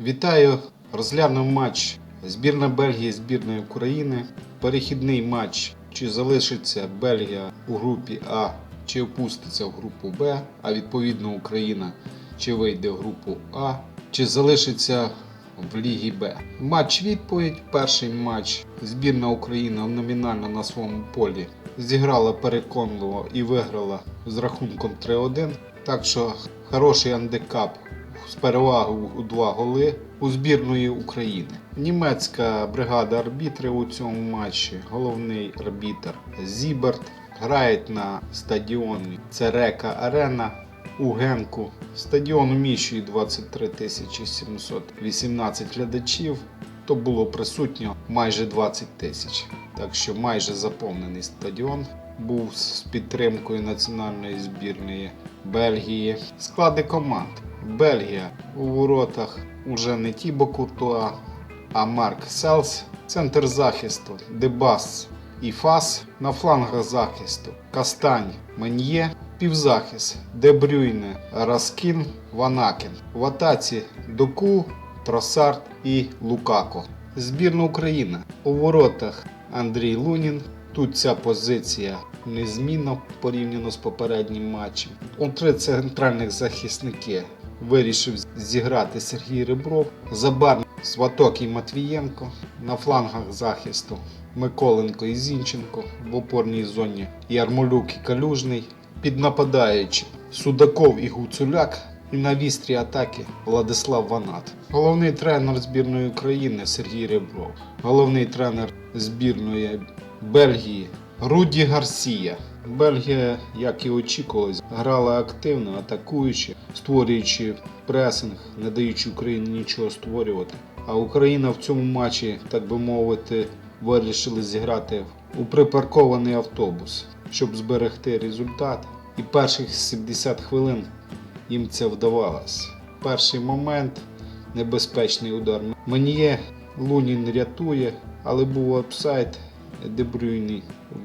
Вітаю! Розглянув матч збірна Бельгії, збірної України. Перехідний матч. Чи залишиться Бельгія у групі А, чи опуститься в групу Б, а відповідно Україна чи вийде в групу А, чи залишиться в Лігі Б. Матч відповідь. Перший матч збірна Україна номінально на своєму полі зіграла переконливо і виграла з рахунком 3-1. Так що хороший андекап з перевагою у два голи у збірної України. Німецька бригада арбітрів у цьому матчі, головний арбітр Зіберт, грають на стадіоні Церека Арена у Генку. Стадіон уміщує 23 тисячі 718 глядачів. То було присутньо майже 20 тисяч. Так що майже заповнений стадіон був з підтримкою національної збірної Бельгії. Склади команд. Бельгія у воротах уже не Тібо Куртуа, а Марк Селс. Центр захисту Дебас і Фас. На флангах захисту Кастань Мен'є. Півзахист Дебрюйне Раскін Ванакен. В атаці Доку, Тросард і Лукако. Збірна України у воротах Андрій Лунін. Тут ця позиція незмінна порівняно з попереднім матчем. У три центральних захисники вирішив зіграти Сергій Ребров. Забарний Сваток і Матвієнко. На флангах захисту Миколенко і Зінченко. В опорній зоні Ярмолюк і Калюжний. Під нападаючим Судаков і Гуцуляк. І на вістрі атаки Владислав Ванат. Головний тренер збірної України Сергій Ребров. Головний тренер збірної Бельгії Руді Гарсія. Бельгія, як і очікувалось, грала активно, атакуючи, створюючи пресинг, не даючи Україні нічого створювати. А Україна в цьому матчі, так би мовити, вирішили зіграти у припаркований автобус, щоб зберегти результат. І перших 70 хвилин їм це вдавалось. Перший момент небезпечний удар. Меніє Лунін рятує, але був офсайд. Дебрюйний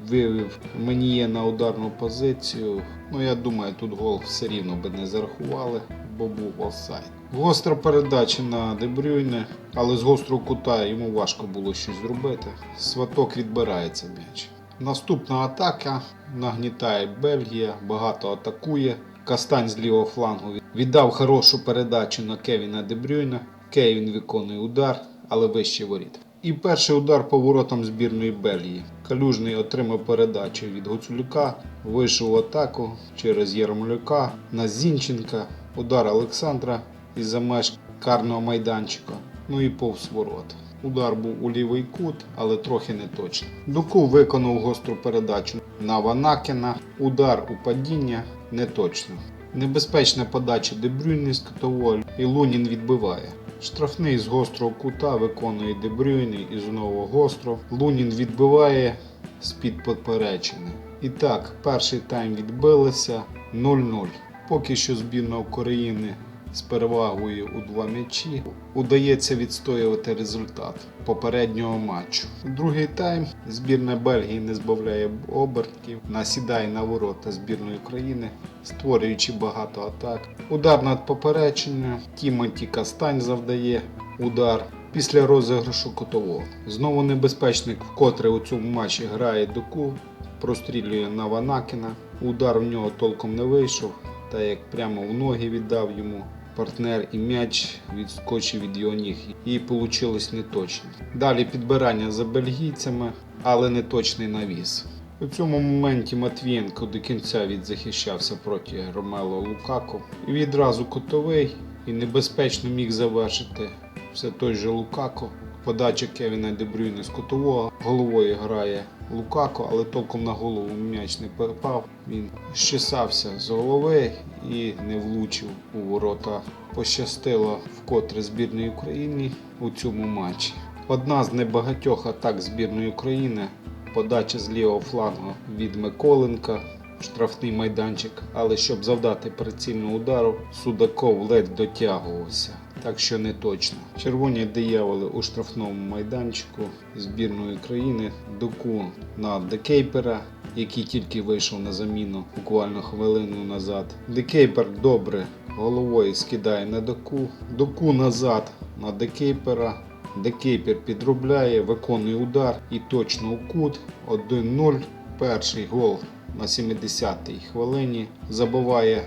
вивів Меніє на ударну позицію. Ну я думаю, тут гол все рівно би не зарахували, бо був офсайд. Гостра передача на Дебрюйне, але з гострого кута йому важко було щось зробити. Сваток відбирається м'яч. Наступна атака нагнітає Бельгія, багато атакує. Кастань з лівого флангу віддав хорошу передачу на Кевіна Дебрюйна. Кевін виконує удар, але вище воріт. І перший удар по воротам збірної Бельгії. Калюжний отримав передачу від Гуцулюка, вийшов в атаку через Єрмолюка на Зінченка, удар Олександра із-за меж карного майданчика. Ну і повз ворот. Удар був у лівий кут, але трохи не точно. Дуку виконав гостру передачу на Ванакена. Удар у падіння не точно. Небезпечна подача Дебрюйни з кутового і Лунін відбиває. Штрафний з гострого кута виконує Дебрюйний і знову гостро. Лунін відбиває з-під поперечини. І так, перший тайм відбилися 0-0. Поки що збірна України з перевагою у два м'ячі удається відстоювати результат попереднього матчу. Другий тайм збірна Бельгії не збавляє обертків, насідає на ворота збірної України, створюючи багато атак. Удар над попереченням, Тімоті Кастань завдає удар. Після розіграшу котового. Знову небезпечник, вкотре у цьому матчі грає доку, прострілює на Ванакіна. Удар в нього толком не вийшов, та як прямо в ноги віддав йому партнер і м'яч відскочив від його ніг. І вийшло неточно. Далі підбирання за бельгійцями, але неточний навіс. У цьому моменті Матвієнко до кінця відзахищався проти Ромело Лукако. І відразу кутовий і небезпечно міг завершити все той же Лукако. Подача Кевіна Дебрюйне з кутового. Головою грає Лукако, але толком на голову м'яч не попав. Він щесався з голови і не влучив у ворота. Пощастило вкотре збірної України у цьому матчі. Одна з небагатьох атак збірної України. Подача з лівого флангу від Миколенка. Штрафний майданчик, але щоб завдати прицільного удару, Судаков ледь дотягувався, так що не точно. Червоні дияволи у штрафному майданчику збірної країни доку на Декейпера, який тільки вийшов на заміну буквально хвилину назад. Декейпер добре головою скидає на доку, доку назад на декейпера. Декейпер підробляє, виконує удар і точно у кут 1-0. Перший гол на 70-й хвилині забиває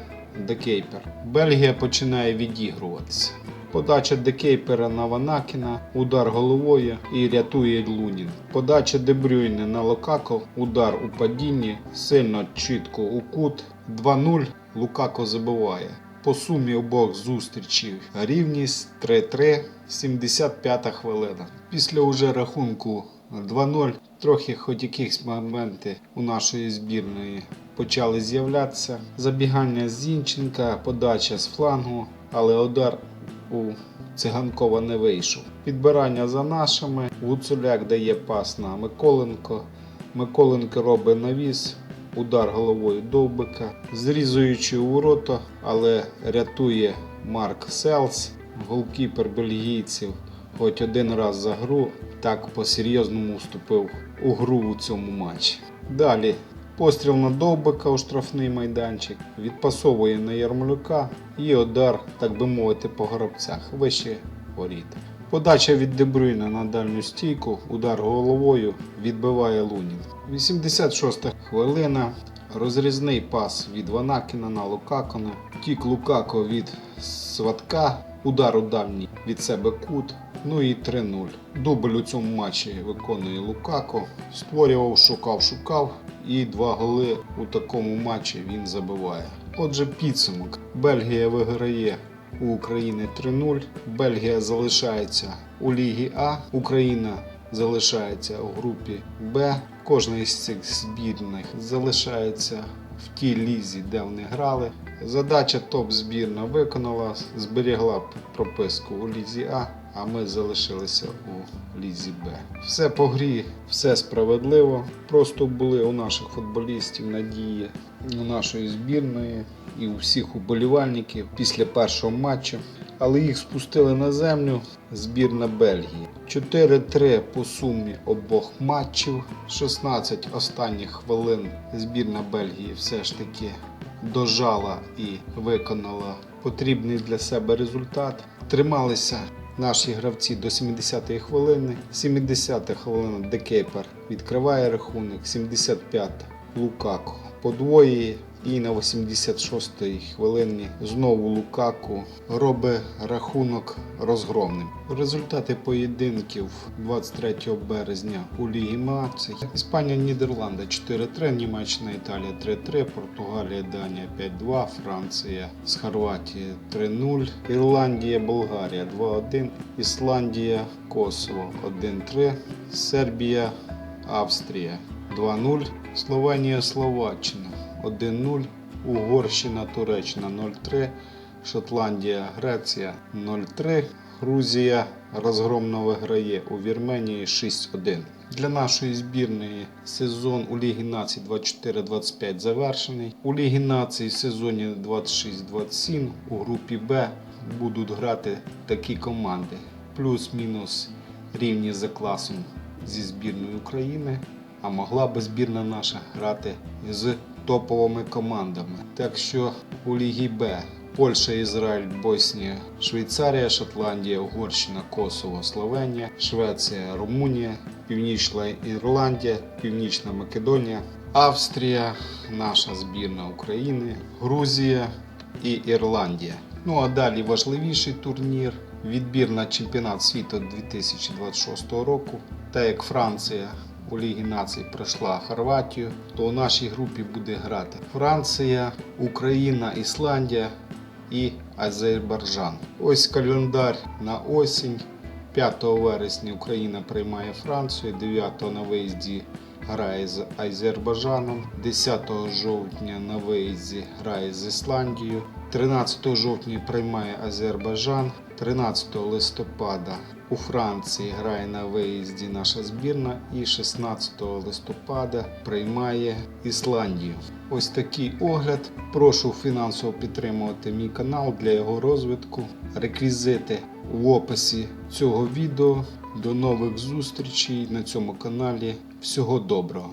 Декейпер. Бельгія починає відігруватися. Подача Декейпера на Ванакіна, удар головою і рятує Лунін. Подача Дебрюйне на Лукако, удар у падінні, сильно чітко у кут. 2-0 Лукако забиває. По сумі обох зустрічей рівність 3-3, 75 хвилина. Після уже рахунку 2-0 трохи хоч якісь моменти у нашої збірної почали з'являтися. Забігання Зінченка, подача з флангу, але удар у Циганкова не вийшов. Підбирання за нашими. Гуцуляк дає пас на Миколенко. Миколенко робить навіс. Удар головою довбика, зрізуючи у ворота, але рятує Марк Селс, голкіпер бельгійців, хоч один раз за гру, так по-серйозному вступив у гру у цьому матчі. Далі постріл на довбика у штрафний майданчик, відпасовує на Ярмолюка і удар, так би мовити, по гробцях, вище воріт. Подача від Дебрюйна на дальню стійку, удар головою відбиває Лунін. 86 хвилина. Розрізний пас від Ванакіна на Лукакона. Тік Лукако від Сватка. Удар у дальній від себе кут. Ну і 3-0. Дубль у цьому матчі виконує Лукако. Створював, шукав, шукав. І два голи у такому матчі він забиває. Отже, підсумок. Бельгія виграє у України 3-0. Бельгія залишається у Лігі А. Україна залишається у групі Б. Кожна із цих збірних залишається в тій лізі, де вони грали. Задача топ-збірна виконала, зберігла прописку у лізі А, а ми залишилися у лізі Б. Все по грі, все справедливо. Просто були у наших футболістів надії у нашої збірної і у всіх уболівальників після першого матчу. Але їх спустили на землю збірна Бельгії. 4-3 по сумі обох матчів. 16 останніх хвилин збірна Бельгії все ж таки дожала і виконала потрібний для себе результат. Трималися наші гравці до 70-ї хвилини. 70-та хвилина Декейпер відкриває рахунок. 75-та Лукако подвоює. І на 86-й хвилині знову Лукаку робить рахунок розгромним. Результати поєдинків 23 березня у Лігі Націй. Іспанія, Нідерланди 4-3, Німеччина, Італія 3-3, Португалія, Данія 5-2, Франція з Хорватії 3-0, Ірландія, Болгарія 2-1, Ісландія, Косово 1-3, Сербія, Австрія 2-0, Словенія, Словаччина 1-0, Угорщина, Туреччина 0-3, Шотландія, Греція 0-3, Грузія розгромно виграє у Вірменії 6-1. Для нашої збірної сезон у Лігі Націй 24-25 завершений. У Лігі Націй в сезоні 26-27 у групі Б будуть грати такі команди. Плюс-мінус рівні за класом зі збірною України. А могла би збірна наша грати з топовими командами. Так що у Лігі Б Польща, Ізраїль, Боснія, Швейцарія, Шотландія, Угорщина, Косово, Словенія, Швеція, Румунія, Північна Ірландія, Північна Македонія, Австрія, наша збірна України, Грузія і Ірландія. Ну а далі важливіший турнір. Відбір на чемпіонат світу 2026 року. Та як Франція у Лігі Націй пройшла Хорватію, то у нашій групі буде грати Франція, Україна, Ісландія і Азербайджан. Ось календар на осінь. 5 вересня Україна приймає Францію, 9 на виїзді грає з Азербайджаном, 10 жовтня на виїзді грає з Ісландією, 13 жовтня приймає Азербайджан, 13 листопада у Франції грає на виїзді наша збірна і 16 листопада приймає Ісландію. Ось такий огляд. Прошу фінансово підтримувати мій канал для його розвитку. Реквізити в описі цього відео. До нових зустрічей на цьому каналі. Всього доброго!